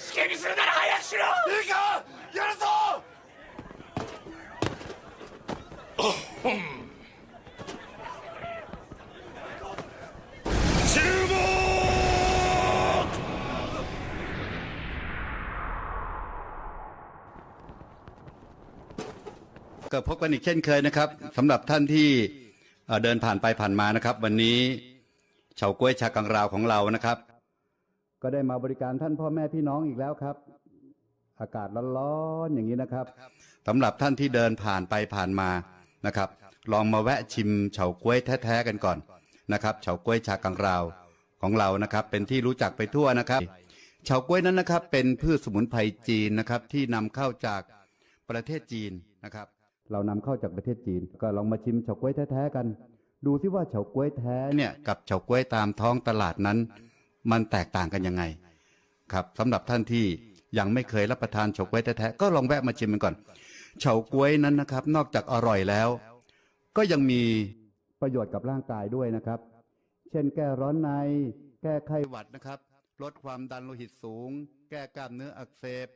好きにするなら早くしろいいかやるぞ注目 ก็พบกันอีกเช่นเคยนะครับสำหรับท่านที่เอ่อเดินผ่านไปผ่านมานะครับ วันนี้เฉาก้วยชากังราวของเรานะครับ ก็ได้มาบริการท่านพ่อแม่พี่น้องอีกแล้วครับ อากาศร้อนๆอย่างนี้นะครับสำหรับท่านที่เดินผ่านไปผ่านมานะครับ ลองมาแวะชิมเฉาก้วยแท้ๆกันก่อนนะครับเฉาก้วยชากังราวของเรานะครับ เป็นที่รู้จักไปทั่วนะครับเฉาก้วยนั้นนะครับ เป็นพืชสมุนไพรจีนนะครับ ที่นำเข้าจากประเทศจีนนะครับ เรานำเข้าจากประเทศจีน ก็ลองมาชิมเฉาก๊วยแท้ๆกัน ดูที่ว่าเฉาก๊วยแท้เนี่ยกับเฉาก๊วยตามท้องตลาดนั้น มันแตกต่างกันยังไงครับสำหรับท่านที่ยังไม่เคยรับประทานเฉาก๊วยแท้ๆก็ลองแวะมาชิมมันก่อนเฉาก๊วยนั้นนะครับ นอกจากอร่อยแล้ว ก็ยังมีประโยชน์กับร่างกายด้วยนะครับ เช่นแก้ร้อนใน แก้ไข้หวัดนะครับ ลดความดันโลหิตสูง แก้กล้ามเนื้ออักเสบ